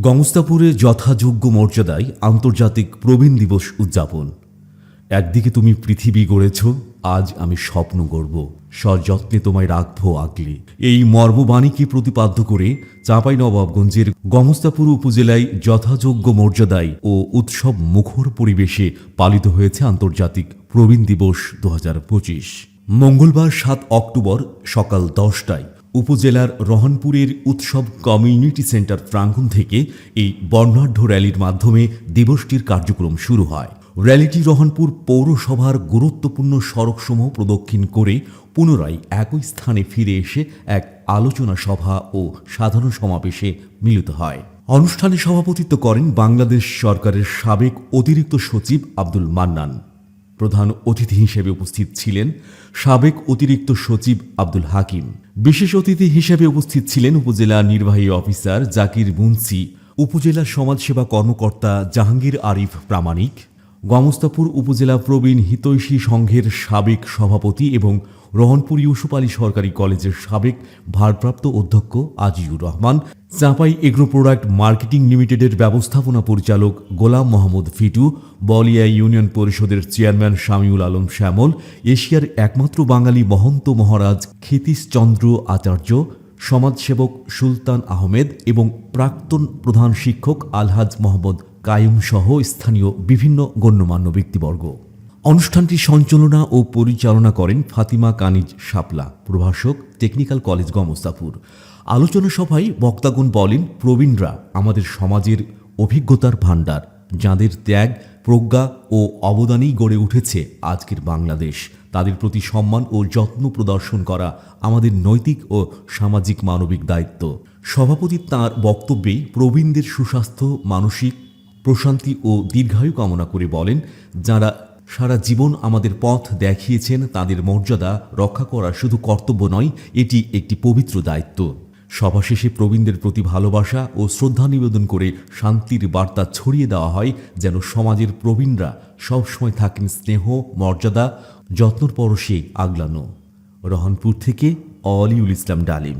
গঙ্গস্তাপুরে যথাযোগ্য মর্যাদায় আন্তর্জাতিক প্রবীণ দিবস উদযাপন। একদিকে তুমি পৃথিবী গড়েছ, আজ আমি স্বপ্ন গড়ব। সযত্নে তোমায় রাখব আগলে। এই মর্মবাণীকে প্রতিপাদ্য করে চাঁপাই নবাবগঞ্জের গমস্তাপুর উপজেলায় যথাযোগ্য মর্যাদায় ও উৎসব মুখর পরিবেশে পালিত হয়েছে আন্তর্জাতিক প্রবীণ দিবস দু হাজার পঁচিশ। মঙ্গলবার সাত অক্টোবর সকাল দশটায়। উপজেলার রহনপুরের উৎসব কমিউনিটি সেন্টার প্রাঙ্গণ থেকে এই বর্ণাঢ্য র্যালির মাধ্যমে দিবসটির কার্যক্রম শুরু হয়। র্যালিটি রহনপুর পৌরসভার গুরুত্বপূর্ণ সড়কসমূহ প্রদক্ষিণ করে পুনরায় একই স্থানে ফিরে এসে এক আলোচনা সভা ও সাধারণ সমাবেশে মিলিত হয়। অনুষ্ঠানে সভাপতিত্ব করেন বাংলাদেশ সরকারের সাবেক অতিরিক্ত সচিব আব্দুল মান্নান। প্রধান অতিথি হিসেবে উপস্থিত ছিলেন সাবেক অতিরিক্ত সচিব আব্দুল হাকিম। বিশেষ অতিথি হিসেবে উপস্থিত ছিলেন উপজেলা নির্বাহী অফিসার জাকির মুন্সি, উপজেলা সমাজসেবা কর্মকর্তা জাহাঙ্গীর আরিফ প্রামাণিক গমস্তাপুর উপজেলা প্রবীণ হিতৈষী সংঘের সাবেক সভাপতি এবং রহনপুর ইউসুফ সরকারি কলেজের সাবেক ভারপ্রাপ্ত অধ্যক্ষ Azizur Rahman, Chapai agro product marketing লিমিটেডের ব্যবস্থাপনা পরিচালক গোলাম মোহাম্মদ ফিটু, বলিয়া ইউনিয়ন পরিষদের চেয়ারম্যান শামিউল আলম শ্যামল, এশিয়ার একমাত্র বাঙালি মহন্ত মহারাজ ক্ষিতীশচন্দ্র আচার্য, সমাজসেবক সুলতান আহমেদ এবং প্রাক্তন প্রধান শিক্ষক আলহাজ মোহাম্মদ কায়ুম সহ স্থানীয় বিভিন্ন গণ্যমান্য ব্যক্তিবর্গ। অনুষ্ঠানটি সঞ্চালনা ও পরিচালনা করেন ফাতিমা কানিজ শাপলা, প্রভাষক, টেকনিক্যাল কলেজ গমস্তাপুর। আলোচনা সভায় বক্তাগণ বলেন, প্রবীণরা আমাদের সমাজের অভিজ্ঞতার ভাণ্ডার, যাঁদের ত্যাগ, প্রজ্ঞা ও অবদানেই গড়ে উঠেছে আজকের বাংলাদেশ। তাদের প্রতি সম্মান ও যত্ন প্রদর্শন করা আমাদের নৈতিক ও সামাজিক মানবিক দায়িত্ব। সভাপতি তাঁর বক্তব্যেই প্রবীণদের সুস্বাস্থ্য, মানসিক প্রশান্তি ও দীর্ঘায়ু কামনা করে বলেন, যারা সারা জীবন আমাদের পথ দেখিয়েছেন, তাদের মর্যাদা রক্ষা করা শুধু কর্তব্য নয়, এটি একটি পবিত্র দায়িত্ব। সভা শেষে প্রবীণদের প্রতি ভালোবাসা ও শ্রদ্ধা নিবেদন করে শান্তির বার্তা ছড়িয়ে দেওয়া হয়, যেন সমাজের প্রবীণরা সবসময় থাকেন স্নেহ, মর্যাদা, যত্নর পরশে আগলানো। রহনপুর থেকে অলিউল ইসলাম ডালিম।